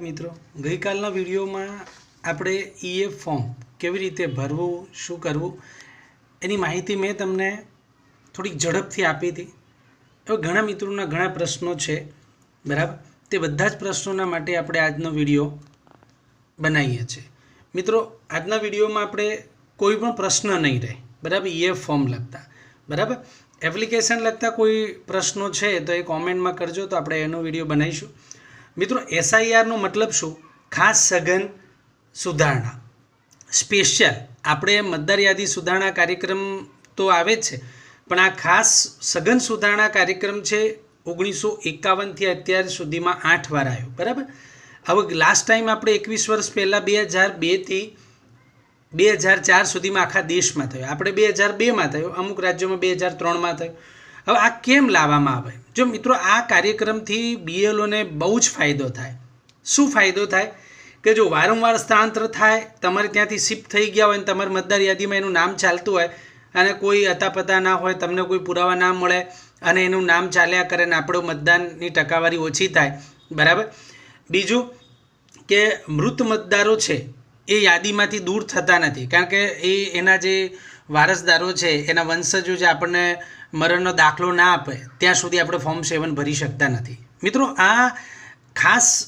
મિત્રો, ગઈકાલના વિડીયોમાં આપણે ઈએફ ફોર્મ કેવી રીતે ભરવું, શું કરવું, એની માહિતી મેં તમને થોડીક ઝડપથી આપી હતી. હવે ઘણા મિત્રોના ઘણા પ્રશ્નો છે, બરાબર? તે બધા જ પ્રશ્નોના માટે આપણે આજનો વીડિયો બનાવીએ છીએ. મિત્રો, આજના વિડીયોમાં આપણે કોઈ પણ પ્રશ્ન નહીં રહે, બરાબર? ઈએફ ફોર્મ લખતા બરાબર? એપ્લિકેશન લગતા કોઈ પ્રશ્નો છે તો એ કોમેન્ટમાં કરજો તો આપણે એનો વીડિયો બનાવીશું. મિત્રો એસઆઈઆરનો મતલબ શું? ખાસ સઘન સુધારણા. સ્પેશિયલ આપણે મતદાર યાદી સુધારણા કાર્યક્રમ તો આવે જ છે, પણ આ ખાસ સઘન સુધારણા કાર્યક્રમ છે, ઓગણીસો એકાવનથી અત્યાર સુધીમાં આઠ વાર આવ્યો. બરાબર? હવે લાસ્ટ ટાઈમ આપણે એકવીસ વર્ષ પહેલાં બે હજાર બેથી બે હજાર ચાર સુધીમાં આખા દેશમાં થયો. આપણે બે હજાર બેમાં થયો, અમુક રાજ્યોમાં બે હજાર ત્રણમાં થયો. હવે આ કેમ લાવવામાં આવે? જો મિત્રો, આ કાર્યક્રમથી બીએલઓને બહુ જ ફાયદો થાય. શું ફાયદો થાય? કે જો વારંવાર સ્થળાંતર થાય, તમારે ત્યાંથી શિફ્ટ થઈ ગયા હોય અને તમારી મતદાર યાદીમાં એનું નામ ચાલતું હોય અને કોઈ અતાપતા ના હોય, તમને કોઈ પુરાવા ના મળે અને એનું નામ ચાલ્યા કરે ને આપણું મતદાનની ટકાવારી ઓછી થાય, બરાબર? બીજું કે મૃત મતદારો છે, એ યાદીમાંથી દૂર થતા નથી. કારણ કે એ એના જે વારસદારો છે, એના વંશજો જે આપણને મરણનો દાખલો ના આપે, ત્યાં સુધી આપણે ફોર્મ સેવન ભરી શકતા નથી. મિત્રો, આ ખાસ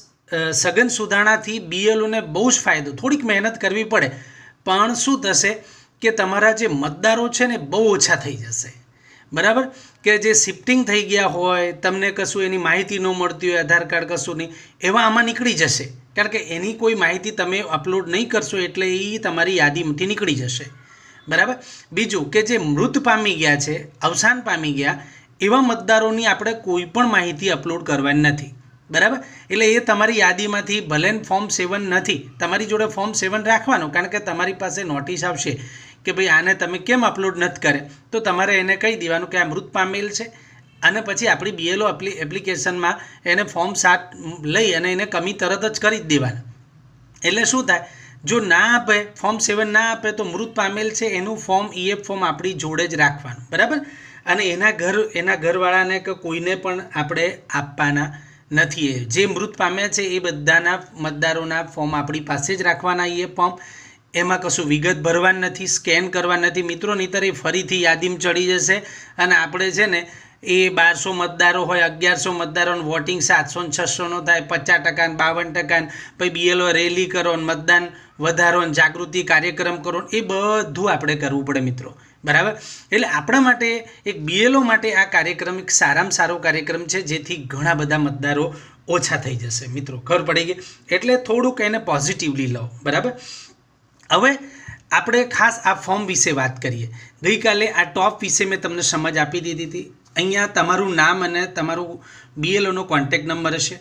સઘન સુધારણાથી બીએલઓને બહુ જ ફાયદો, થોડીક મહેનત કરવી પડે. પણ શું થશે કે તમારા જે મતદારો છે ને, બહુ ઓછા થઈ જશે. બરાબર? કે જે શિફ્ટિંગ થઈ ગયા હોય, તમને કશું એની માહિતી ન મળતી હોય, આધાર કાર્ડ કશું નહીં, એવા આમાં નીકળી જશે. કારણ કે એની કોઈ માહિતી તમે અપલોડ નહીં કરશો એટલે એ તમારી યાદીમાંથી નીકળી જશે. બરાબર? બીજું કે જે મૃત પામી ગયા છે, અવસાન પામી ગયા, એવા મતદારોની આપણે કોઈ પણ માહિતી અપલોડ કરવાની નથી. બરાબર? એટલે એ તમારી યાદીમાંથી ભલે ફોર્મ સેવન નથી, તમારી જોડે ફોર્મ સેવન રાખવાનું, કારણ કે તમારી પાસે નોટિસ આવશે કે ભાઈ આને તમે કેમ અપલોડ નથી કરે તો તમારે એને કહી દેવાનું કે આ મૃત પામેલ છે, અને પછી આપણી બીએલઓ એપ્લિકેશનમાં એને ફોર્મ સાત લઈ અને એને કમી તરત જ કરી જ દેવાના. એટલે શું થાય? જો ના આપે ફોર્મ સેવન ના આપે, તો મૃત પામેલ છે, એનું ફોર્મ ઈએફ ફોર્મ આપણી જોડે જ રાખવાનું. બરાબર? અને એના ઘર, એના ઘરવાળાને કે કોઈને પણ આપણે આપવાના નથી એ. જે મૃત પામ્યા છે, એ બધાના મતદારોના ફોર્મ આપણી પાસે જ રાખવાના એ ફોર્મ એમાં કશું વિગત ભરવા નથી સ્કેન કરવા નથી. મિત્રો, નહીતર એ ફરીથી યાદીમાં ચડી જશે. અને આપણે છે ને એ બારસો મતદારો હોય, અગિયારસો મતદારોનું વોટિંગ સાતસો ને છસોનો થાય, પચાસ ટકા ને બાવન ટકા ને પછી બીએલઓ રેલી કરો ને મતદાન વધારો ને જાગૃતિ કાર્યક્રમ કરો એ બધું આપણે કરવું પડે મિત્રો. બરાબર? એટલે આપણા માટે એક બીએલઓ માટે આ કાર્યક્રમ એક સારામાં સારો કાર્યક્રમ છે, જેથી ઘણા બધા મતદારો ઓછા થઈ જશે. મિત્રો, ખબર પડી ગઈ? એટલે થોડુંક એને પોઝિટિવલી લો બરાબર? હવે આપણે ખાસ આ ફોર્મ વિશે વાત કરીએ. ગઈકાલે આ ટોપ વિશે મેં તમને સમજ આપી દીધી હતી. અહીંયા તમારું નામ અને તમારું બીએલઓનો કોન્ટેક્ટ નંબર હશે.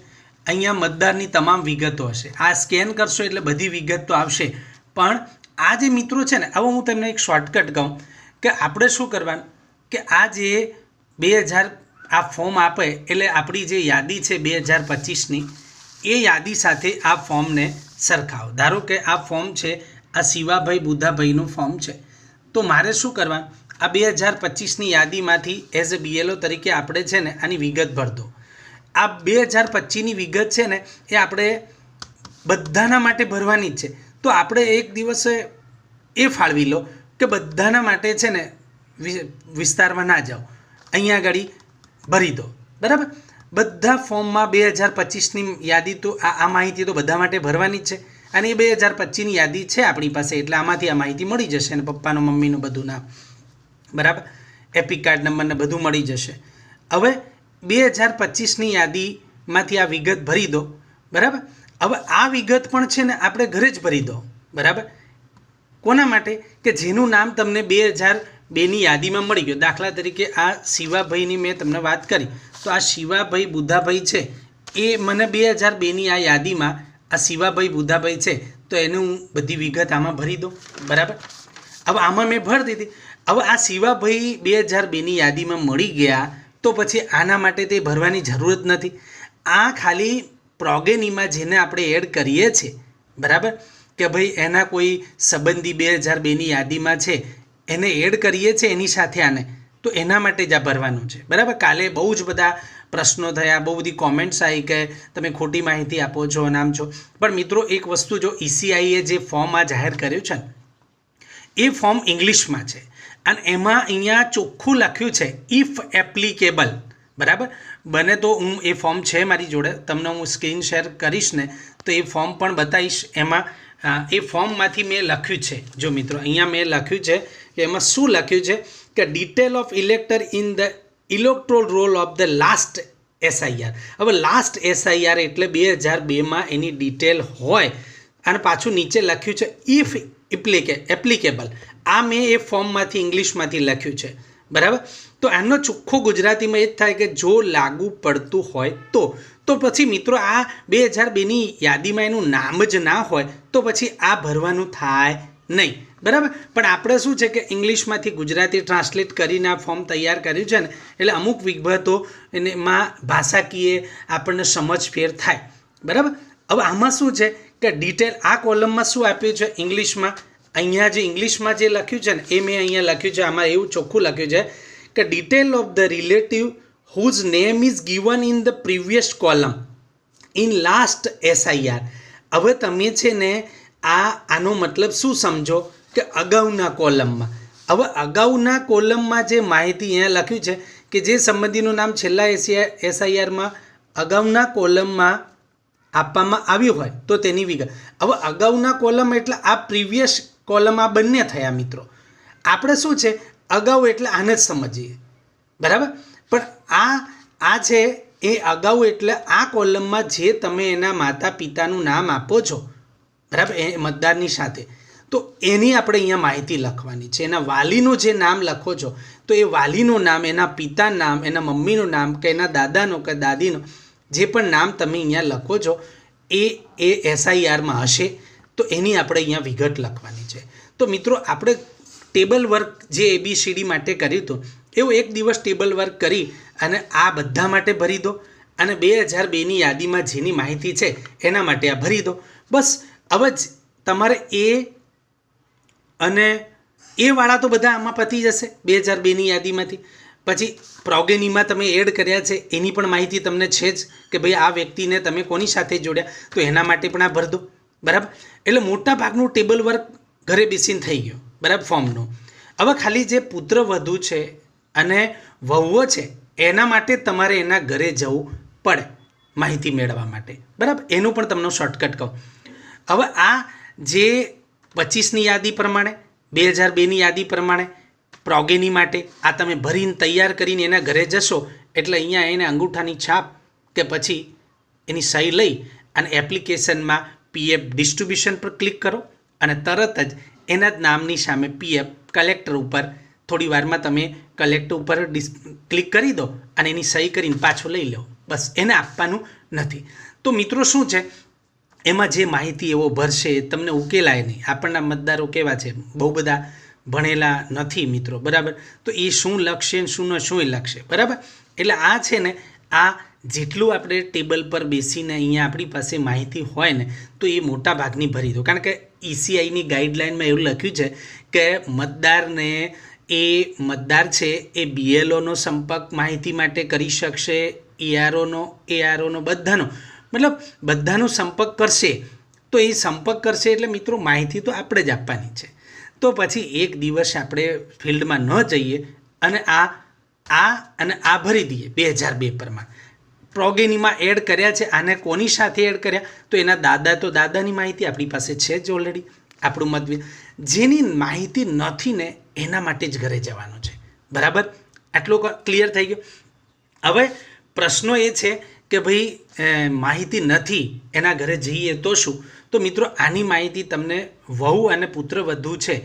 અહીંયા મતદારની તમામ વિગતો હશે. આ સ્કેન કરશો એટલે બધી વિગત આવશે. પણ આ જે મિત્રો છે ને હવે હું તમને એક શોર્ટકટ કહું કે આપણે શું કરવાનું? કે આ જે બે હજાર આ ફોર્મ આપે એટલે આપણી જે યાદી છે બે હજાર પચીસની, એ યાદી સાથે આ ફોર્મને સરખાવો. ધારો કે આ ફોર્મ છે આ શિવાભાઈ બુધાભાઈનું ફોર્મ છે. તો મારે શું કરવાનું? આ બે હજાર પચીસની યાદીમાંથી એઝ અ બીએલઓ તરીકે આપણે છે ને આની વિગત ભર દો. આ બે હજાર પચીસની વિગત છે ને એ આપણે બધાના માટે ભરવાની જ છે. તો આપણે એક દિવસે એ ફાળવી લો કે બધાના માટે છે ને વિસ્તારમાં ના જાઓ. અહીંયા આગળ ભરી દો. બરાબર? બધા ફોર્મમાં બે હજાર પચીસની યાદી તો આ માહિતી તો બધા માટે ભરવાની જ છે. અને એ બે હજાર પચીસની યાદી છે આપણી પાસે, એટલે આમાંથી આ માહિતી મળી જશે અને પપ્પાનું, મમ્મીનું બધું નામ બરાબર? એપિક કાર્ડ નંબરને બધું મળી જશે. હવે બે હજાર પચીસની યાદીમાંથી આ વિગત ભરી દો. બરાબર? હવે આ વિગત પણ છે ને આપણે ઘરે જ ભરી દો. બરાબર? કોના માટે? કે જેનું નામ તમને બે હજાર બેની યાદીમાં મળી ગયું. દાખલા તરીકે આ શિવાભાઈની મેં તમને વાત કરી. તો આ શિવાભાઈ બુદ્ધાભાઈ છે. એ મને બે હજાર બેની આ યાદીમાં આ શિવાભાઈ બુદ્ધાભાઈ છે. તો એનું બધી વિગત આમાં ભરી દઉં. બરાબર? હવે આમાં મેં ભરી દીધી. હવે આ શિવાભાઈ બે હજાર બેની યાદીમાં મળી ગયા તો પછી આના માટે તે ભરવાની જરૂરત નથી. આ ખાલી પ્રોગેનીમાં જેને આપણે એડ કરીએ છીએ, બરાબર? કે ભાઈ એના કોઈ સંબંધી બે હજાર બેની યાદીમાં છે, એને એડ કરીએ છીએ એની સાથે આને, તો એના માટે જ આ ભરવાનું છે. બરાબર? કાલે બહુ જ બધા પ્રશ્નો થયા, બહુ બધી કોમેન્ટ્સ આવી કે તમે ખોટી માહિતી આપો છો નામ છો. પણ મિત્રો, એક વસ્તુ જો ઈસીઆઈએ જે ફોર્મ આ જાહેર કર્યું છે ને, એ ફોર્મ ઇંગ્લિશમાં છે. અને એમાં અહીંયા ચોખ્ખું લખ્યું છે ઇફ એપ્લિકેબલ બરાબર? બને તો હું એ ફોર્મ છે મારી જોડે. તમને હું સ્ક્રીન શેર કરીશ ને, તો એ ફોર્મ પણ બતાવીશ. એમાં એ ફોર્મમાંથી મેં લખ્યું છે, જો મિત્રો, અહીંયા મેં લખ્યું છે કે એમાં શું લખ્યું છે કે detail of elector in the electoral roll of the last SIR હવે લાસ્ટ એસઆઈઆર એટલે બે હજાર બેમાં એની ડિટેલ હોય. અને પાછું નીચે લખ્યું છે ઇફ એપ્લિકે એપ્લિકેબલ આ મેં એ ફોર્મમાંથી ઇંગ્લિશમાંથી લખ્યું છે. બરાબર? તો આનો ચોખ્ખો ગુજરાતીમાં એ જ થાય કે જો લાગુ પડતું હોય તો. તો પછી મિત્રો આ બે હજાર બેની યાદીમાં એનું નામ જ ના હોય તો પછી આ ભરવાનું થાય નહીં. બરાબર? પણ આપણે શું છે કે ઇંગ્લિશમાંથી ગુજરાતી ટ્રાન્સલેટ કરીને આ ફોર્મ તૈયાર કર્યું છે ને, એટલે અમુક વિગતો એમાં ભાષાકીય આપણને સમજ ફેર થાય. બરાબર? હવે આમાં શું છે કે ડિટેલ આ કોલમમાં શું આપ્યું છે? ઇંગ્લિશમાં. અહીંયા જે ઇંગ્લિશમાં જે લખ્યું છે ને, એ મેં અહીંયા લખ્યું છે, આમાં એવું ચોખ્ખું લખ્યું છે કે detail of the relative whose name is given in the previous column in last SIR હવે તમે છે ને આ, આનો મતલબ શું સમજો કે અગાઉના કોલમમાં? હવે અગાઉના કોલમમાં જે માહિતી અહીંયા લખ્યું છે કે જે સંબંધીનું નામ છેલ્લા એસીઆ એસઆઈઆરમાં અગાઉના કોલમમાં આપવામાં આવ્યું હોય તો તેની વિગત. હવે અગાઉના કોલમ એટલે આ પ્રીવિયસ કોલમ આ બંને થયા મિત્રો. આપણે શું છે? અગાઉ એટલે આને જ સમજીએ. બરાબર? પણ આ આ છે એ અગાઉ એટલે આ કોલમમાં જે તમે એના માતા પિતાનું નામ આપો છો, બરાબર? એ મતદારની સાથે. તો એની આપણે અહીંયા માહિતી લખવાની છે. એના વાલીનું જે નામ લખો છો, તો એ વાલીનું નામ, એના પિતા નામ, એના મમ્મીનું નામ કે એના દાદાનું કે દાદીનું, જે પણ નામ તમે અહીંયા લખો છો, એ એ એસઆઈઆરમાં હશે. તો એની આપણે અહીંયા વિગત લખવાની છે. તો મિત્રો, આપણે ટેબલ વર્ક જે એબીસીડી માટે કર્યું હતું, એવું એક દિવસ ટેબલ વર્ક કરી અને આ બધા માટે ભરી દો અને બે હજાર બેની યાદીમાં જેની માહિતી છે, એના માટે આ ભરી દો. બસ, હવે જ તમારે એ અને એ વાળા તો બધા આમાં પતી જશે બે હજાર બેની યાદીમાંથી. પછી પ્રોગેનીમાં તમે એડ કર્યા છે, એની પણ માહિતી તમને છે જ કે ભાઈ આ વ્યક્તિને તમે કોની સાથે જોડ્યા, તો એના માટે પણ આ ભર દો. બરાબર? એટલે મોટા ભાગનું ટેબલ વર્ક ઘરે બેસીને થઈ ગયું, બરાબર? ફોર્મનું હવે ખાલી જે પુત્ર વધુ છે અને વહુઓ છે, એના માટે તમારે એના ઘરે જવું પડે માહિતી મેળવવા માટે. બરાબર? એનું પણ તમને શોર્ટકટ કહું. હવે આ જે પચીસની યાદી પ્રમાણે, બે હજાર બેની યાદી પ્રમાણે, પ્રોગેની માટે આ તમે ભરીને તૈયાર કરીને એના ઘરે જશો, એટલે અહીંયા એને અંગૂઠાની છાપ કે પછી એની સહી લઈ અને એપ્લિકેશનમાં પીએફ ડિસ્ટ્રીબ્યુશન પર ક્લિક કરો અને તરત જ એના જ નામની સામે પીએફ કલેક્ટર ઉપર થોડી વારમાં તમે કલેક્ટર ઉપર ક્લિક કરી દો અને એની સહી કરીને પાછો લઈ લો. બસ એને આપવાનું નથી. તો મિત્રો શું છે? એમાં જે માહિતી એવો ભરશે તમને ઉકેલાય નહીં. આપણના મતદારો કેવા છે? બહુ બધા ભણેલા નથી મિત્રો, બરાબર? તો એ શું લખશે શું ન, શું લખશે? બરાબર? એટલે આ છે ને, આ જેટલું આપણે ટેબલ પર બેસીને અહીંયા આપણી પાસે માહિતી હોય ને, તો એ મોટા ભાગની ભરી દો. કારણ કે ઈસીઆઈની ગાઈડલાઇનમાં એવું લખ્યું છે કે મતદારને એ મતદાર છે એ બીએલઓનો સંપર્ક માહિતી માટે કરી શકશે એઆરઓનો એઆરઓનો બધાનો. મતલબ બધાનો સંપર્ક કરશે, તો એ સંપર્ક કરશે એટલે મિત્રો માહિતી તો આપણે જ આપવાની છે. તો પછી એક દિવસ આપણે ફિલ્ડમાં ન જઈએ અને આ આ અને આ ભરી દઈએ બે હજાર બે પ્રમાણે પ્રોગેનીમાં એડ કર્યા છે, આને કોની સાથે એડ કર્યા? તો એના દાદા તો દાદાની માહિતી આપણી પાસે છે જ ઓલરેડી આપણું મત જેની માહિતી નથી ને એના માટે જ ઘરે જવાનું છે. બરાબર? આટલો ક્લિયર થઈ ગયો. હવે પ્રશ્નો એ છે કે ભાઈ માહિતી નથી, એના ઘરે જઈએ તો શું? તો મિત્રો, આની માહિતી તમને વહુ અને પુત્ર વધુ છે,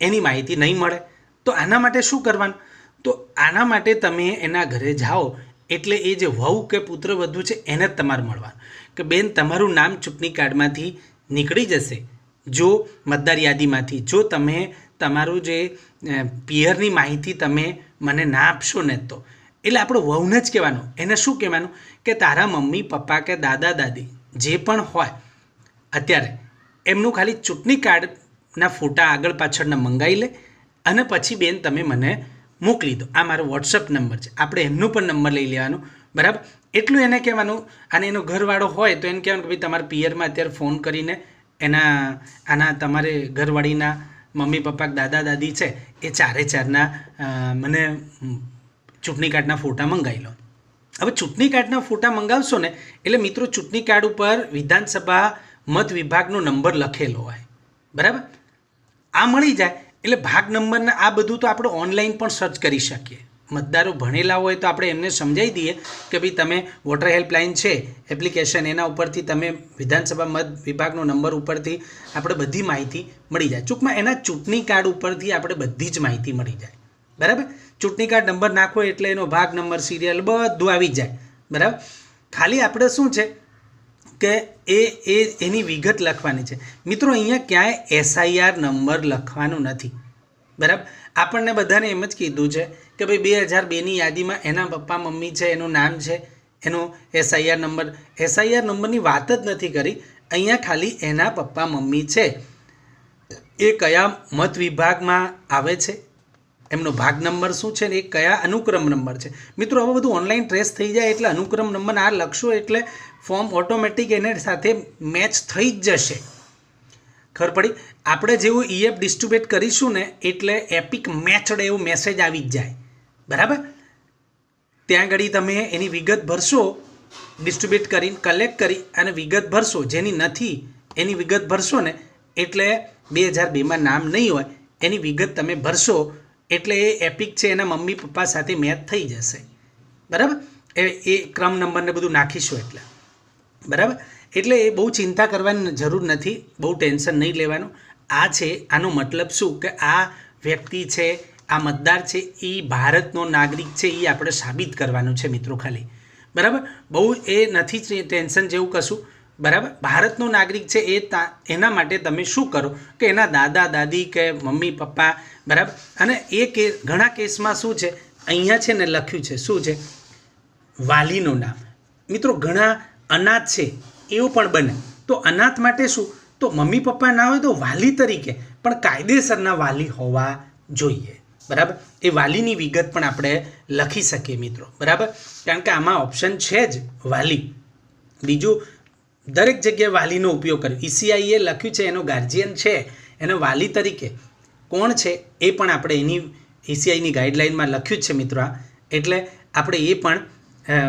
એની માહિતી નહીં મળે. તો આના માટે શું કરવાનું? તો આના માટે તમે એના ઘરે જાઓ એટલે એ જે વહુ કે પુત્ર વધુ છે, એને જ તમારે મળવાનું. કે બેન, તમારું નામ ચૂંટણી કાર્ડમાંથી નીકળી જશે. જો મતદાર યાદીમાંથી, જો તમે તમારું જે પિયરની માહિતી તમે મને ના આપશો ને તો. એટલે આપણે વહુને જ કહેવાનું. એને શું કહેવાનું? કે તારા મમ્મી, પપ્પા કે દાદા, દાદી, જે પણ હોય, અત્યારે એમનું ખાલી ચૂંટણી કાર્ડના ફોટા આગળ પાછળના મંગાવી લે અને પછી બેન, તમે મને મોકલી દો. આ મારો વોટ્સઅપ નંબર છે. આપણે એમનો પણ નંબર લઈ લેવાનો. બરાબર? એટલું એને કહેવાનું, અને એનો ઘરવાળો હોય તો એને કહેવાનું કે ભાઈ તમારા પિયરમાં અત્યારે ફોન કરીને એના, આના તમારે ઘરવાળીના મમ્મી પપ્પા દાદા દાદી છે, એ ચારે ચારના મને ચૂંટણી કાર્ડના ફોટા મંગાવી લો. હવે ચૂંટણી કાર્ડના ફોટા મંગાવશો ને, એટલે મિત્રો ચૂંટણી કાર્ડ ઉપર વિધાનસભા મત વિભાગનો નંબર લખેલો હોય. બરાબર? આ મળી જાય. એટલે ભાગ નંબરના આ બધું તો આપણે ઓનલાઈન પણ સર્ચ કરી શકીએ. મતદારો ભણેલા હોય તો આપણે એમને સમજાવી દઈએ કે ભાઈ તમે વોટર હેલ્પલાઇન છે એપ્લિકેશન એના ઉપરથી તમે વિધાનસભા મત વિભાગનો નંબર ઉપરથી આપણે બધી માહિતી મળી જાય. ટૂંકમાં એના ચૂંટણી કાર્ડ ઉપરથી આપણે બધી જ માહિતી મળી જાય. બરાબર? ચૂંટણી કાર્ડ નંબર નાખો એટલે એનો ભાગ નંબર સિરિયલ બધું આવી જાય. બરાબર? ખાલી આપણે શું છે? કે એ એ, એની વિગત લખવાની છે. મિત્રો, અહીંયા ક્યાંય એસઆઈઆર નંબર લખવાનું નથી. બરાબર? આપણને બધાને એમ જ કીધું છે કે ભાઈ બે હજાર બેની યાદીમાં એના પપ્પા, મમ્મી છે, એનું નામ છે, એનો એસઆઈઆર નંબર. એસઆઈઆર નંબરની વાત જ નથી કરી. અહીંયા ખાલી એના પપ્પા, મમ્મી છે. એ કયા મત વિભાગમાં આવે છે? એમનો ભાગ નંબર શું છે ને એ કયા અનુક્રમ નંબર છે? મિત્રો હવે બધું ઓનલાઈન ટ્રેસ થઈ જાય એટલે અનુક્રમ નંબર આ લખશો એટલે ફોર્મ ઓટોમેટિક એને સાથે મેચ થઈ જ જશે. ખબર પડી? આપણે જેવું ઈએફ ડિસ્ટ્રીબ્યુટ કરીશું ને, એટલે એપિક મેચડ એવો મેસેજ આવી જ જાય. બરાબર? ત્યાં આગળ તમે એની વિગત ભરશો, ડિસ્ટ્રીબ્યુટ કરીને કલેક્ટ કરી અને વિગત ભરશો. જેની નથી, એની વિગત ભરશો ને, એટલે બે હજાર બેમાં નામ નહીં હોય, એની વિગત તમે ભરશો, એટલે એ એપિક છે એના મમ્મી પપ્પા સાથે મેચ થઈ જશે. બરાબર? એ એ ક્રમ નંબરને બધું નાખીશું એટલે. બરાબર? એટલે એ બહુ ચિંતા કરવાની જરૂર નથી, બહુ ટેન્શન નહીં લેવાનું. આ છે, આનો મતલબ શું? કે આ વ્યક્તિ છે, આ મતદાર છે એ ભારતનો નાગરિક છે એ આપણે સાબિત કરવાનું છે મિત્રો ખાલી. બરાબર? બહુ એ નથી ટેન્શન જેવું કશું. બરાબર? ભારતનો નાગરિક છે, એ તા, એના માટે તમે શું કરો? કે એના દાદા, દાદી કે મમ્મી, પપ્પા, બરાબર? અને એ કે, ઘણા કેસમાં શું છે? અહીંયા છે ને લખ્યું છે, શું છે? વાલીનું નામ. મિત્રો, ઘણા અનાથ છે, એવું પણ બને. તો અનાથ માટે શું? તો મમ્મી પપ્પા ના હોય તો વાલી તરીકે, પણ કાયદેસરના વાલી હોવા જોઈએ. બરાબર? એ વાલીની વિગત પણ આપણે લખી શકીએ મિત્રો. બરાબર? કારણ કે આમાં ઓપ્શન છે જ વાલી. બીજું, દરેક જગ્યાએ વાલીનો ઉપયોગ કર્યો. ઈસીઆઈએ લખ્યું છે, એનો ગાર્જિયન છે, એનો વાલી તરીકે. કોણ છે? એ પણ આપણે એની ઈસીઆઈની ગાઈડલાઇનમાં લખ્યું જ છે મિત્રો એટલે આપણે એ પણ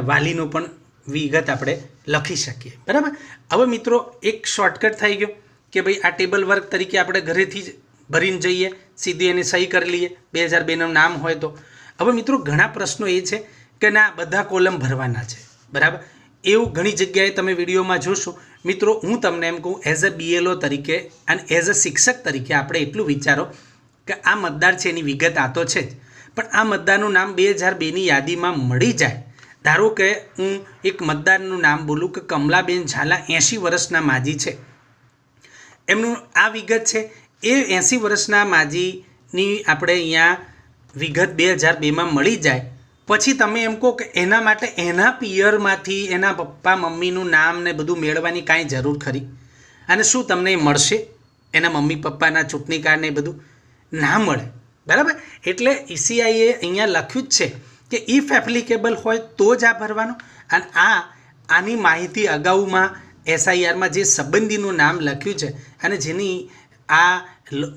વાલીનો પણ વિગત આપણે લખી શકીએ. બરાબર? હવે મિત્રો, એક શોર્ટકટ થઈ ગયો કે ભાઈ આ ટેબલ વર્ક તરીકે આપણે ઘરેથી જ ભરીને જઈએ, સીધી એને સહી કરી લઈએ, બે હજાર બેનું નામ હોય તો. હવે મિત્રો, ઘણા પ્રશ્નો એ છે કે ના, બધા કોલમ ભરવાના છે. બરાબર? એવું ઘણી જગ્યાએ તમે વિડીયોમાં જોશો. મિત્રો, હું તમને એમ કહું એઝ અ બીએલઓ તરીકે અને એઝ અ શિક્ષક તરીકે આપણે એટલું વિચારો કે આ મતદાર છે એની વિગત આ તો છે જ. પણ આ મતદારનું નામ બે હજાર બેની યાદીમાં મળી જાય. ધારો કે હું એક મતદારનું નામ બોલું કે કમલાબેન ઝાલા એંશી વર્ષના માજી છે. એમનું આ વિગત છે. એ એંસી વર્ષના માજીની આપણે અહીંયા વિગત બે હજાર બેમાં મળી જાય. પછી તમે એમ કહો કે એના માટે એના પિયરમાંથી એના પપ્પા મમ્મીનું નામ ને બધું મેળવવાની કાંઈ જરૂર ખરી? અને શું તમને મળશે? એના મમ્મી પપ્પાના ચૂંટણી કાર્ડ ને બધું? ના મળે. બરાબર? એટલે ઈસીઆઈએ અહીંયા લખ્યું જ છે. કે ઇફ એપ્લિકેબલ હોય તો જ આ ભરવાનું. અને આ, આની માહિતી અગાઉમાં એસઆઈઆરમાં જે સંબંધીનું નામ લખ્યું છે અને જેની આ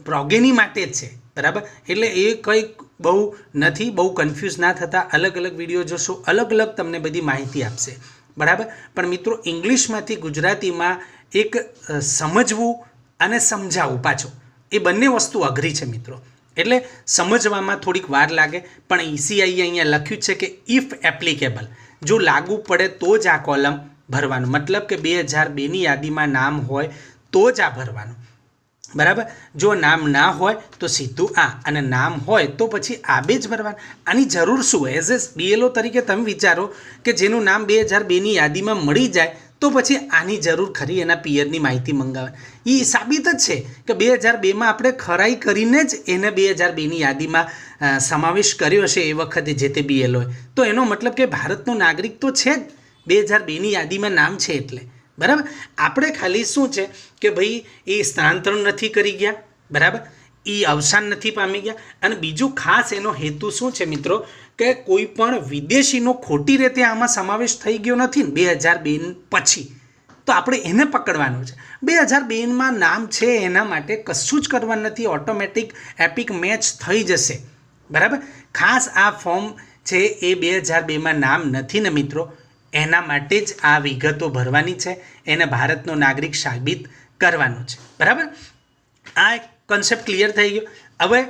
પ્રોગેની માટે જ છે. બરાબર? એટલે એ કંઈક બહુ નથી, બહુ કન્ફ્યુઝ ના થતા. અલગ અલગ વીડિયો જોશો, અલગ અલગ તમને બધી માહિતી આપશે. બરાબર? પણ મિત્રો, ઇંગ્લિશમાંથી ગુજરાતીમાં એક સમજવું અને સમજાવવું પાછો. એ બંને વસ્તુ અઘરી છે મિત્રો. એટલે સમજવામાં થોડીક વાર લાગે. પણ ઈસીઆઈએ અહીંયા લખ્યું છે કે ઇફ એપ્લિકેબલ જો લાગુ પડે તો જ આ કોલમ ભરવાનું. મતલબ કે બે હજાર બેની યાદીમાં નામ હોય તો જ આ ભરવાનું. બરાબર? જો નામ ના હોય તો સીધું આ. અને નામ હોય તો પછી આ બે જ ભરવાનું. આની જરૂર શું? એઝ એ બીએલઓ તરીકે તમે વિચારો કે જેનું નામ બે હજાર બેની યાદીમાં મળી જાય તો પછી આની જરૂર ખરી એના પિયરની માહિતી મંગાવે. એ સાબિત જ છે કે બે હજાર બેમાં આપણે ખરાઈ કરીને જ એને બે હજાર બેની યાદીમાં સમાવેશ કર્યો છે એ વખતે જે તે બીએલઓએ તો એનો મતલબ કે ભારતનો નાગરિક તો છે જ. બે હજાર બેની યાદીમાં નામ છે એટલે. બરાબર? આપણે ખાલી શું છે કે ભાઈ એ સ્થાનાંતરણ નથી કરી ગયા. બરાબર? એ અવસાન નથી પામી ગયા. અને બીજું ખાસ એનો હેતુ શું છે મિત્રો? કે કોઈ પણ વિદેશીનો ખોટી રીતે આમાં સમાવેશ થઈ ગયો નથી ને બે હજાર બે પછી. તો આપણે એને પકડવાનું છે. બે હજાર બેમાં નામ છે એના માટે કશું જ કરવાનું નથી. ઓટોમેટિક એપિક મેચ થઈ જશે. બરાબર? ખાસ આ ફોર્મ છે એ બે હજાર બેમાં નામ નથી ને મિત્રો. એના માટે જ આ વિગતો ભરવાની છે. એને ભારતનો નાગરિક સાબિત કરવાનો છે. બરાબર? આ એક કન્સેપ્ટ ક્લિયર થઈ ગયો. હવે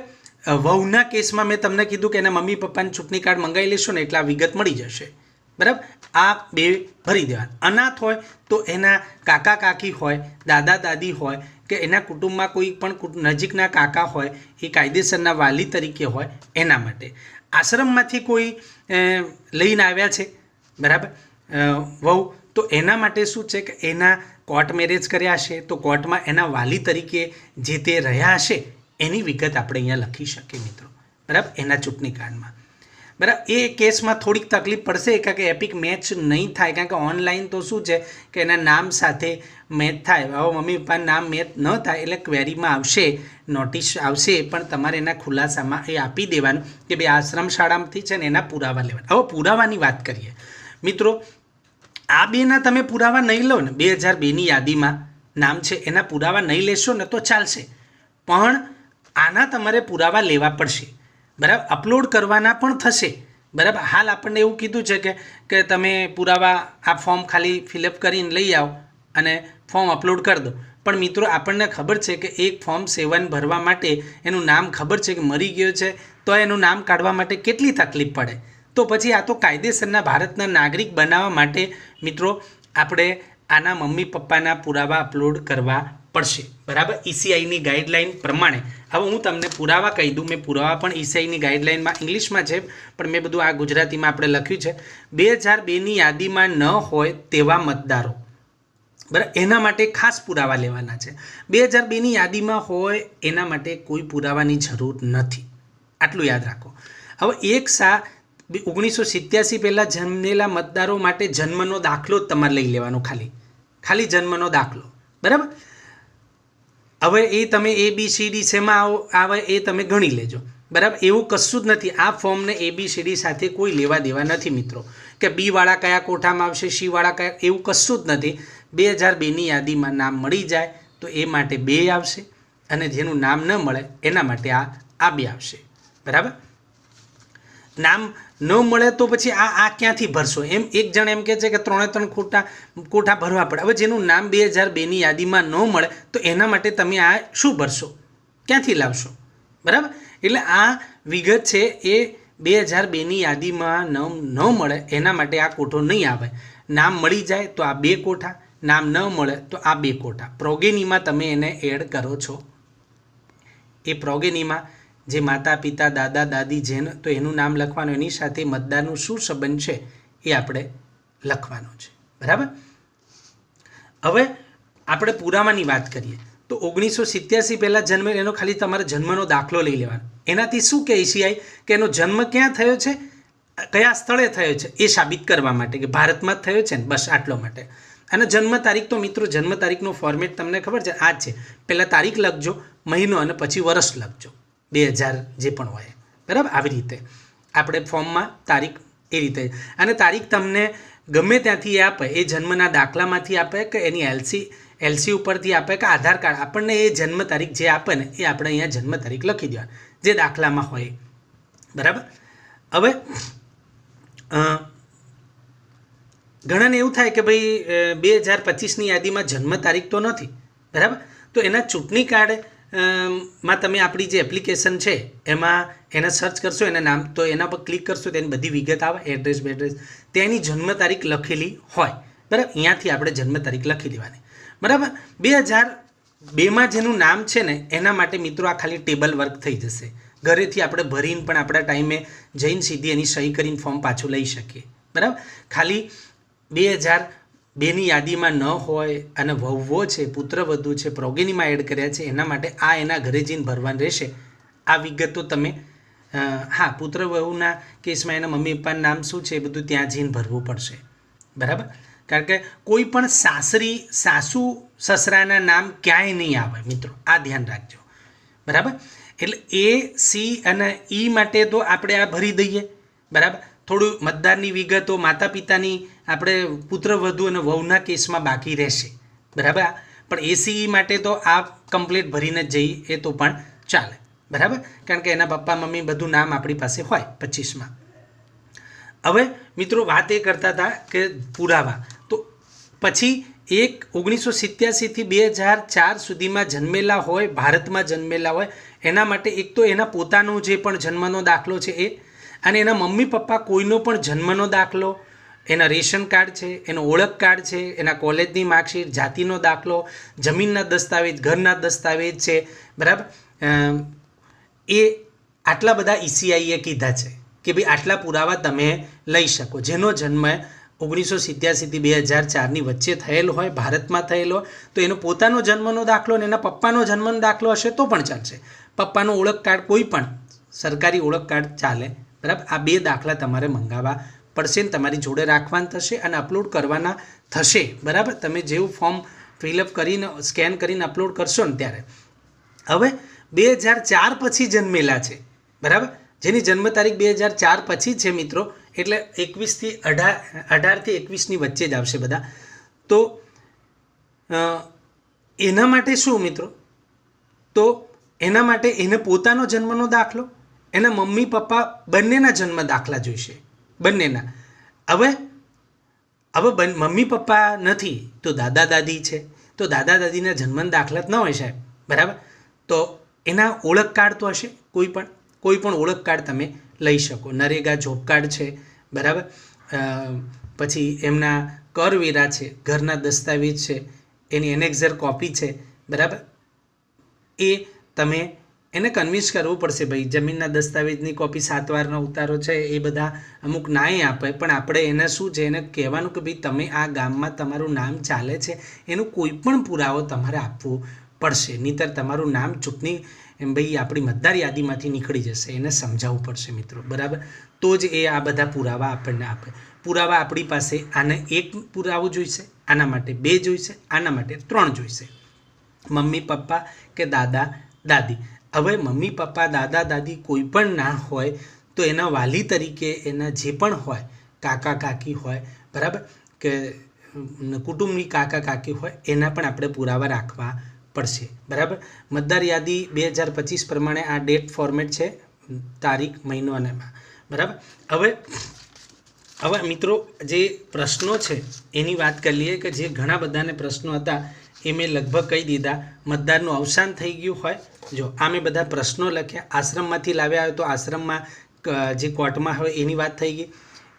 વહુના કેસમાં મેં તમને કીધું કે એના મમ્મી પપ્પાને ચૂંટણી કાર્ડ મંગાવી લેશો ને એટલે આ વિગત મળી જશે. બરાબર? આ બે ભરી દેવાના. અનાથ હોય તો એના કાકા કાકી હોય, દાદા દાદી હોય, કે એના કુટુંબમાં કોઈ પણ નજીકના કાકા હોય, એ કાયદેસરના વાલી તરીકે હોય, એના માટે. આશ્રમમાંથી કોઈ લઈને આવ્યા છે. બરાબર? વહુ તો એના માટે શું છે કે એના કોર્ટ મેરેજ કર્યા હશે, તો કોર્ટમાં એના વાલી તરીકે જે તે રહ્યા હશે, એની વિગત આપણે અહીંયા લખી શકીએ મિત્રો. બરાબર? એના ચૂંટણી કાર્ડમાં બરાબર? એ કેસમાં થોડીક તકલીફ પડશે, કારણ કે એપિક મેચ નહીં થાય, કારણ કે ઓનલાઈન તો શું છે કે એના નામ સાથે મેચ થાય. હવે મમ્મી પપ્પાના નામ મેચ ન થાય, એટલે ક્વેરીમાં આવશે નોટિસ આવશે, પણ તમારે એના ખુલાસામાં એ આપી દેવાનું કે ભાઈ આશ્રમ શાળામાંથી છે ને એના પુરાવા લેવાના. હવે પુરાવાની વાત કરીએ. મિત્રો આ બેના તમે પુરાવા નહીં લો ને, બે હજાર બેની યાદીમાં નામ છે, એના પુરાવા નહીં લેશો ને તો ચાલશે. પણ આના તમારે પુરાવા લેવા પડશે. બરાબર? અપલોડ કરવાના પણ થશે. બરાબર? હાલ આપણને એવું કીધું છે કે કે તમે પુરાવા આ ફોર્મ ખાલી ફિલઅપ કરીને લઈ આવો અને ફોર્મ અપલોડ કરી દો. પણ મિત્રો, આપણને ખબર છે કે એક ફોર્મ સેવન ભરવા માટે એનું નામ ખબર છે કે મરી ગયો છે, તો એનું નામ કાઢવા માટે કેટલી તકલીફ પડે? તો પછી આ તો કાયદેસરના ભારતના નાગરિક બનાવવા માટે મિત્રો આપણે આના મમ્મી પપ્પાના પુરાવા અપલોડ કરવા પડશે. બરાબર? ઈસીઆઈની ગાઈડલાઈન પ્રમાણે. હવે હું તમને પુરાવા કહી દઉં. મેં પુરાવા પણ ઈસીઆઈની ગાઈડલાઈનમાં ઇંગ્લિશમાં છે, પણ મેં બધું આ ગુજરાતીમાં આપણે લખ્યું છે. બે હજાર બેની યાદીમાં ન હોય તેવા મતદારો. બરાબર? એના માટે ખાસ પુરાવા લેવાના છે. બે હજાર બેની યાદીમાં હોય એના માટે કોઈ પુરાવાની જરૂર નથી. આટલું યાદ રાખો. હવે એક સા ઓગણીસો સિત્યાસી પહેલાં જન્મેલા મતદારો માટે જન્મનો દાખલો જ તમારે લઈ લેવાનો ખાલી. ખાલી જન્મનો દાખલો. બરાબર? હવે એ તમે એ બી સી ડી શેમાં આવો, આવે એ તમે ગણી લેજો. બરાબર? એવું કશું જ નથી. આ ફોર્મને એ બી સી ડી સાથે કોઈ લેવા દેવા નથી, મિત્રો. કે બીવાળા કયા કોઠામાં આવશે સીવાળા કયા, એવું કશું જ નથી. બે હજાર બેની યાદીમાં નામ મળી જાય, તો એ માટે બે આવશે. અને જેનું નામ ન મળે, એના માટે આ આ બે આવશે. બરાબર? નામ ન મળે તો પછી આ આ ક્યાંથી ભરશો? એમ એક જણ એમ કહે છે કે ત્રણે ત્રણ ખોટા કોઠા ભરવા પડે. હવે જેનું નામ બે હજાર બેની યાદીમાં ન મળે, તો એના માટે તમે આ શું ભરશો? ક્યાંથી લાવશો? બરાબર? એટલે આ વિગત છે એ બે હજાર બેની યાદીમાં ન ન મળે, એના માટે આ કોઠો નહીં આવે. નામ મળી જાય તો આ બે કોઠા, નામ ન મળે તો આ બે કોઠા. પ્રોગેનીમાં તમે એને એડ કરો છો. એ પ્રોગેનીમાં જે માતા, પિતા, દાદા, દાદી જેન, તો એનું નામ લખવાનું, એની સાથે મતદારનું શું સંબંધ છે એ આપણે લખવાનું છે. બરાબર? હવે આપણે પુરાવાની વાત કરીએ. તો ઓગણીસો સિત્યાસી પહેલાં જન્મે, એનો ખાલી તમારા જન્મનો દાખલો લઈ લેવાનો. એનાથી શું કહે સિઆઈ કે એનો જન્મ ક્યાં થયો છે? કયા સ્થળે થયો છે? એ સાબિત કરવા માટે, કે ભારતમાં જ થયો છે ને? બસ આટલો માટે. અને જન્મ તારીખ તો મિત્રો, જન્મ તારીખનો ફોર્મેટ તમને ખબર છે? આ જ છે. પહેલાં તારીખ લખજો, મહિનો અને પછી વર્ષ લખજો. બે હજાર જે પણ હોય. બરાબર? આવી રીતે. આપણે ફોર્મમાં તારીખ એ રીતે. અને તારીખ તમને ગમે ત્યાંથી એ આપે. એ જન્મના દાખલામાંથી આપે કે એની એલસી એલસી ઉપરથી આપે કે આધાર કાર્ડ. આપણને એ જન્મ તારીખ જે આપે ને, એ આપણે અહીંયા જન્મ તારીખ લખી દેવા જે દાખલામાં હોય. બરાબર? હવે ઘણાને એવું થાય કે ભાઈ બે હજાર પચીસની યાદીમાં જન્મ તારીખ તો નથી. બરાબર? તો એના ચૂંટણી કાર્ડ માં તમે આપણી જે એપ્લિકેશન છે, એમાં એને સર્ચ કરશો, એના નામ, તો એના પર ક્લિક કરશો, તેની બધી વિગત આવે એડ્રેસ બેડ્રેસ તેની જન્મ તારીખ લખેલી હોય. બરાબર? અહીંયાથી આપણે જન્મ તારીખ લખી દેવાની. બરાબર? બે હજાર બેમાં જેનું નામ છે ને, એના માટે મિત્રો આ ખાલી ટેબલ વર્ક થઈ જશે. ઘરેથી આપણે ભરીને પણ આપણા ટાઈમે જઈને સીધી એની સહી કરીને ફોર્મ પાછું લઈ શકીએ. બરાબર? ખાલી બે હજાર બેની યાદીમાં ન હોય અને વહુવો છે પુત્રવધુ છે, પ્રોગેનીમાં એડ કર્યા છે, એના માટે આ એના ઘરે જઈને ભરવાનું રહેશે. આ વિગતો તમે હા હા પુત્રવહુના કેસમાં એના મમ્મી પપ્પાનું નામ શું છે એ બધું ત્યાં જઈને ભરવું પડશે. બરાબર? કારણ કે કોઈ પણ સાસરી, સાસુ, સસરાના નામ ક્યાંય નહીં આવે, મિત્રો. આ ધ્યાન રાખજો. બરાબર? એટલે એ, સી અને ઈ માટે તો આપણે આ ભરી દઈએ. બરાબર? થોડું મતદારની વિગતો માતા પિતાની આપણે પુત્રવધુ અને વહુના કેસમાં બાકી રહેશે. બરાબર? પણ એસીઈ માટે તો આ કમ્પ્લેટ ભરીને જ જઈએ, એ તો પણ ચાલે. બરાબર? કારણ કે એના પપ્પા, મમ્મી બધું નામ આપણી પાસે હોય, પચીસમાં. હવે મિત્રો વાત એ કરતા હતા કે પુરાવા. તો પછી એક ઓગણીસો સિત્યાસીથી બે હજાર ચાર સુધીમાં જન્મેલા હોય, ભારતમાં જન્મેલા હોય, એના માટે એક તો એના પોતાનો જે પણ જન્મનો દાખલો છે એ અને એના મમ્મી પપ્પા કોઈનો પણ જન્મનો દાખલો, એના રેશન કાર્ડ છે, એનો ઓળખ કાર્ડ છે, એના કોલેજની માર્કશીટ, જાતિનો દાખલો, જમીનના દસ્તાવેજ, ઘરના દસ્તાવેજ છે, બરાબર? એ આટલા બધા ઈસીઆઈએ કીધા છે કે ભાઈ આટલા પુરાવા તમે લઈ શકો. જેનો જન્મ ઓગણીસો સિત્યાસીથી બે હજાર ચારની વચ્ચે થયેલો હોય, ભારતમાં થયેલો તો એનો પોતાનો જન્મનો દાખલો અને એના પપ્પાનો જન્મનો દાખલો હશે તો પણ ચાલશે. પપ્પાનો ઓળખ કાર્ડ કોઈ પણ સરકારી ઓળખ કાર્ડ ચાલે બરાબર આ બે દાખલા તમારે મંગાવવા પડશે ને તમારી જોડે રાખવાના થશે અને અપલોડ કરવાના થશે. બરાબર? તમે જેવું ફોર્મ ફિલઅપ કરીને સ્કેન કરીને અપલોડ કરશો ને ત્યારે. હવે બે હજાર ચાર પછી જન્મેલા છે. બરાબર? જેની જન્મ તારીખ બે હજાર ચાર પછી છે મિત્રો. એટલે એકવીસથી અઢાર, અઢારથી એકવીસની વચ્ચે જ આવશે બધા. તો એના માટે શું મિત્રો? તો એના માટે એને પોતાનો જન્મનો દાખલો એના મમ્મી પપ્પા બંનેના જન્મ દાખલા જોઈશે. બંનેના. હવે હવે મમ્મી પપ્પા નથી, તો દાદા દાદી છે. તો દાદા દાદીના જન્મ દાખલા જ ન હોય સાહેબ. બરાબર? તો એના ઓળખ કાર્ડ તો હશે, કોઈ પણ કોઈ પણ ઓળખ કાર્ડ તમે લઈ શકો. નરેગા જોબ કાર્ડ છે, બરાબર? પછી એમના કરવેરા છે, ઘરના દસ્તાવેજ છે, એની એનેક્ઝર કોપી છે, બરાબર? એ તમે એને કન્વિન્સ કરવું પડશે ભાઈ, જમીનના દસ્તાવેજની કોપી સાત વારનો ઉતારો છે, એ બધા અમુક નાય આપે, પણ આપણે એને શું છે, એને કહેવાનું કે ભાઈ, તમે આ ગામમાં તમારું નામ ચાલે છે, એનું કોઈ પણ પુરાવો તમારે આપવો પડશે. નહીંતર તમારું નામ ચૂંટણી, એમ ભાઈ, આપણી મતદાર યાદીમાંથી નીકળી જશે, એને સમજાવવું પડશે મિત્રો, બરાબર? તો જ એ આ બધા પુરાવા આપણને આપે. પુરાવા આપણી પાસે આને એક પુરાવો જોઈશે, આના માટે બે જોઈશે, આના માટે ત્રણ જોઈશે. મમ્મી, પપ્પા કે દાદા, દાદી. હવે મમ્મી, પપ્પા, દાદા, દાદી કોઈ પણ ના હોય તો એના વાલી તરીકે એના જે પણ હોય, કાકા, કાકી હોય, બરાબર? કે કુટુંબની કાકા, કાકી હોય, એના પણ આપણે પુરાવા રાખવા પડશે, બરાબર? મતદાર યાદી બે હજાર પચીસ પ્રમાણે આ ડેટ ફોર્મેટ છે તારીખ, મહિનો અને બરાબર? હવે હવે મિત્રો, જે પ્રશ્નો છે, એની વાત કરી લઈએ કે જે ઘણા બધાને પ્રશ્નો હતા એ મેં લગભગ કહી દીધા. મતદારનું અવસાન થઈ ગયું હોય. જો, આ મેં બધા પ્રશ્નો લખ્યા. આશ્રમમાંથી લાવ્યા હોય તો આશ્રમમાં જે કોર્ટમાં હોય એની વાત થઈ ગઈ.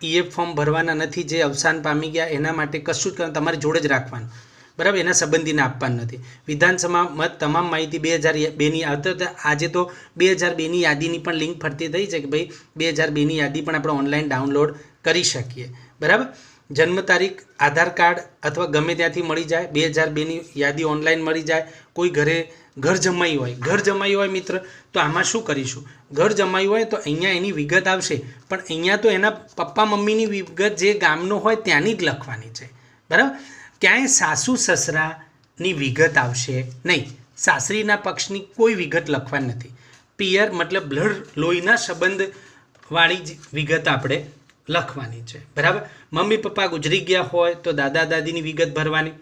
ઈએફ ફોર્મ ભરવાના નથી જે અવસાન પામી ગયા, એના માટે કશું જ તમારી જોડે જ રાખવાનું. બરાબર? એના સંબંધીને આપવાનું નથી. વિધાનસભા મત તમામ માહિતી બે હજાર બેની આવતા. આજે તો બે હજાર બેની યાદીની પણ લિંક ફરતી થઈ છે કે ભાઈ બે હજાર બેની યાદી પણ આપણે ઓનલાઈન ડાઉનલોડ કરી શકીએ. બરાબર? જન્મ તારીખ, આધાર કાર્ડ અથવા ગમે ત્યાંથી મળી જાય, બે હજાર બેની યાદી ઓનલાઈન મળી જાય, કોઈ ઘરે ઘર જમાઈ હોય. ઘર જમાઈ હોય મિત્ર, તો આમાં શું કરીશું? ઘર જમાઈ હોય તો અહીંયા એની વિગત આવશે, પણ અહીંયા તો એના પપ્પા મમ્મીની વિગત જે ગામનો હોય ત્યાંની જ લખવાની છે. બરાબર? ક્યાંય સાસુ સસરાની વિગત આવશે નહીં. સાસરીના પક્ષની કોઈ વિગત લખવાની નથી. પિયર, મતલબ બ્લડ, લોહીના સંબંધવાળી જ વિગત આપણે લખવાની છે. બરાબર? મમ્મી પપ્પા ગુજરી ગયા હોય તો દાદા દાદીની વિગત ભરવાની.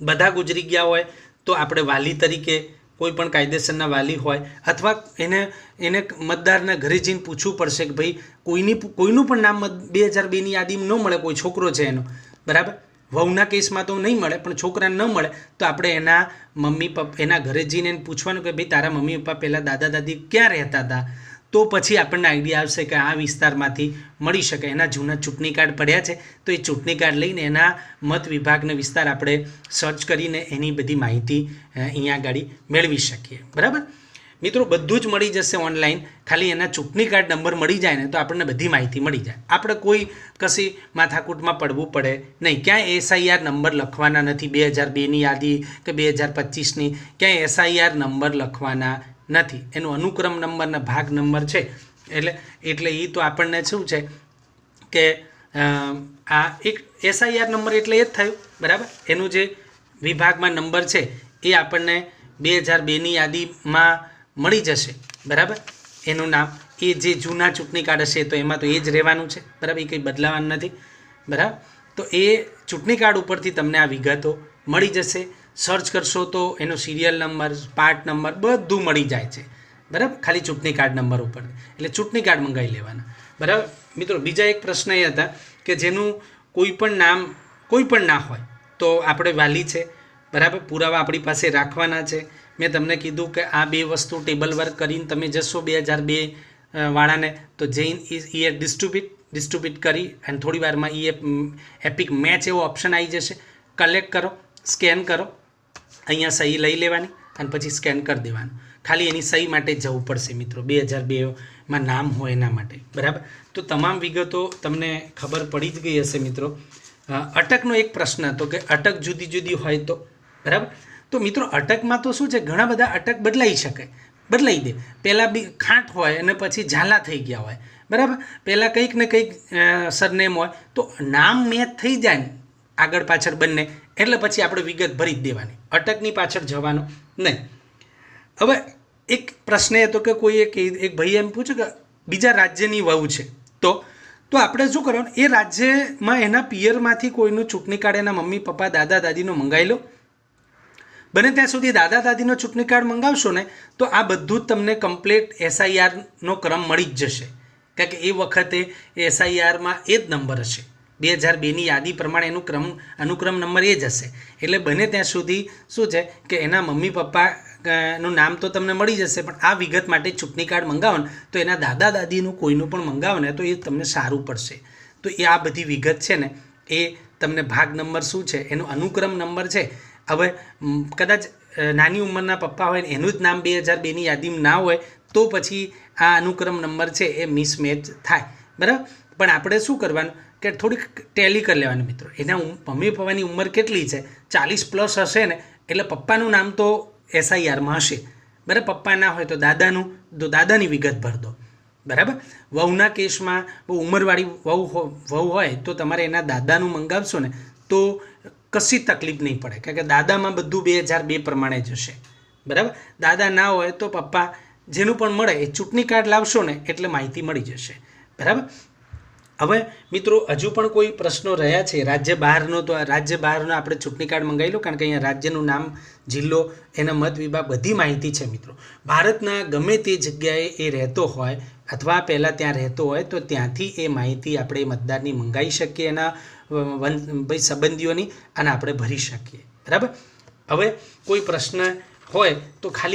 બધા ગુજરી ગયા હોય તો આપણે વાલી તરીકે કોઈ પણ કાયદેસરના વાલી હોય અથવા એને એને મતદારના ઘરે જઈને પૂછવું પડશે કે ભાઈ કોઈની, કોઈનું પણ નામ બે હજાર બેની યાદીમાં ન મળે, કોઈ છોકરો છે એનો. બરાબર? વહુના કેસમાં તો નહીં મળે, પણ છોકરાને ન મળે, તો આપણે એના મમ્મી પપ્પા એના ઘરે જઈને એને પૂછવાનું કે ભાઈ તારા મમ્મી પપ્પા પહેલાં દાદા દાદી ક્યાં રહેતા હતા? તો પછી આપણને આઈડિયા આવશે કે આ વિસ્તારમાંથી મળી શકે. એના જૂના ચૂંટણી કાર્ડ પડ્યા છે. તો એ ચૂંટણી કાર્ડ લઈને એના મત વિભાગને વિસ્તાર આપણે સર્ચ કરીને એની બધી માહિતી અહીંયા આગળ મેળવી શકીએ. બરાબર? મિત્રો, બધું જ મળી જશે ઓનલાઈન. ખાલી એના ચૂંટણી કાર્ડ નંબર મળી જાય ને તો આપણને બધી માહિતી મળી જાય. આપણે કોઈ કશી માથાકૂટમાં પડવું પડે નહીં. ક્યાંય એસઆઈઆર નંબર લખવાના નથી. બે હજાર બેની યાદી કે બે હજાર પચીસની. ક્યાંય એસઆઈઆર નંબર લખવાના નથી. એનો અનુક્રમ નંબરના ભાગ નંબર છે. એટલે એટલે એ તો આપણને શું છે કે આ એક એસઆઈઆર નંબર એટલે એ જ થયું, બરાબર? એનું જે વિભાગમાં નંબર છે, એ આપણને બે હજાર બેની યાદીમાં મળી જશે, બરાબર? એનું નામ, એ જે જૂના ચૂંટણી કાર્ડ હશે, તો એમાં તો એ જ રહેવાનું છે, બરાબર? એ કંઈ બદલાવાનું નથી, બરાબર? તો એ ચૂંટણી કાર્ડ ઉપરથી તમને આ વિગતો મળી જશે. સર્ચ કરશો તો એનો સિરિયલ નંબર પાર્ટ નંબર બધું મળી જાય છે. બરાબર? ખાલી ચૂંટણી કાર્ડ નંબર ઉપર એટલે ચૂંટણી કાર્ડ મંગાવી લેવાના. બરાબર? મિત્રો, બીજા એક પ્રશ્ન એ હતા કે જેનું કોઈ પણ નામ, કોઈ પણ ના હોય, તો આપણે વાલી છે. બરાબર? પુરાવા આપણી પાસે રાખવાના છે. મેં તમને કીધું કે આ બે વસ્તુ ટેબલ વર્ક કરીને તમે જશો બે હજાર બે વાળાને, તો જૈન ઈ એ ડિસ્ટ્રીબ્યુટ ડિસ્ટ્રીબ્યુટ કરી અને થોડી વારમાં એ એપિક મેચ એવો ઓપ્શન આવી જશે. કલેક્ટ કરો સ્કેન કરો અહીંયા સહી લઈ લેવાની અને પછી સ્કેન કરી દેવાનું. ખાલી એની સહી માટે જવું પડશે મિત્રો. બે હજાર બેમાં નામ હોય એના માટે. બરાબર? તો તમામ વિગતો તમને ખબર પડી જ ગઈ હશે મિત્રો. અટકનો એક પ્રશ્ન હતો કે અટક જુદી જુદી હોય તો. બરાબર? તો મિત્રો, અટકમાં તો શું છે? ઘણા બધા અટક બદલાઈ શકે. બદલાઈ દે. પહેલાં બી ખાંટ હોય અને પછી ઝાલા થઈ ગયા હોય. બરાબર? પહેલાં કંઈક ને કંઈક સરનેમ હોય. તો નામ મેચ થઈ જાય આગળ પાછળ બંને. એટલે પછી આપણે વિગત ભરી જ દેવાની. અટકની પાછળ જવાનું નહીં. હવે એક પ્રશ્ન હતો કે કોઈ એક એક ભાઈએ એમ પૂછ્યું કે બીજા રાજ્યની વહુ છે. તો તો આપણે શું કરવાનું? એ રાજ્યમાં એના પિયરમાંથી કોઈનું ચૂંટણી કાર્ડ એના મમ્મી, પપ્પા, દાદા, દાદીનું મંગાવી લો. બને ત્યાં સુધી દાદા, દાદીનો ચૂંટણી કાર્ડ મંગાવશો ને, તો આ બધું જ તમને કમ્પ્લેટ એસઆઈઆરનો ક્રમ મળી જ જશે. કારણ કે એ વખતે એસઆઈઆરમાં એ જ નંબર હશે. બે હજાર બેની યાદી પ્રમાણે એનું ક્રમ, અનુક્રમ નંબર એ જ હશે. એટલે બને ત્યાં સુધી શું છે કે એના મમ્મી પપ્પા નું નામ તો તમને મળી જશે, પણ આ વિગત માટે ચૂંટણી કાર્ડ મંગાવો ને, તો એના દાદા દાદીનું કોઈનું પણ મંગાવો ને, તો એ તમને સારું પડશે. તો એ આ બધી વિગત છે ને, એ તમને ભાગ નંબર શું છે, એનો અનુક્રમ નંબર છે. હવે કદાચ નાની ઉંમરના પપ્પા હોય ને, એનું જ નામ બે હજાર બેની યાદીમાં ના હોય, તો પછી આ અનુક્રમ નંબર છે એ મિસમેચ થાય. બરાબર? પણ આપણે શું કરવાનું? કે થોડીક ટેલી કરી લેવાની મિત્રો. એના મમ્મી પપ્પાની ઉંમર કેટલી છે? ચાલીસ પ્લસ હશે ને, એટલે પપ્પાનું નામ તો એસઆઈઆરમાં હશે. બરાબર? પપ્પા ના હોય તો દાદાનું, તો દાદાની વિગત ભર દો. બરાબર? વહુના કેસમાં બહુ ઉંમરવાળી વહુ વહુ હોય તો તમારે એના દાદાનું મંગાવશો ને, તો કશી તકલીફ નહીં પડે. કારણ કે દાદામાં બધું બે હજાર બે પ્રમાણે જ હશે. બરાબર? દાદા ના હોય તો પપ્પા જેનું પણ મળે, એ ચૂંટણી કાર્ડ લાવશો ને, એટલે માહિતી મળી જશે. બરાબર? હવે મિત્રો, હજુ પણ કોઈ પ્રશ્નો રહ્યા છે? રાજ્ય બહારનો તો, રાજ્ય બહારનો આપણે ચૂંટણી કાર્ડ મંગાવી લો કારણ કે અહીંયા રાજ્યનું નામ, જિલ્લો, એના મત વિભાગ બધી માહિતી છે મિત્રો. ભારતના ગમે તે જગ્યાએ એ રહેતો હોય, અથવા પહેલાં ત્યાં રહેતો હોય, તો ત્યાંથી એ માહિતી આપણે મતદારની મંગાવી શકીએ એના વન, ભાઈ સંબંધીઓની, અને આપણે ભરી શકીએ. બરાબર? હવે કોઈ પ્રશ્ન હોય, તો ખાલી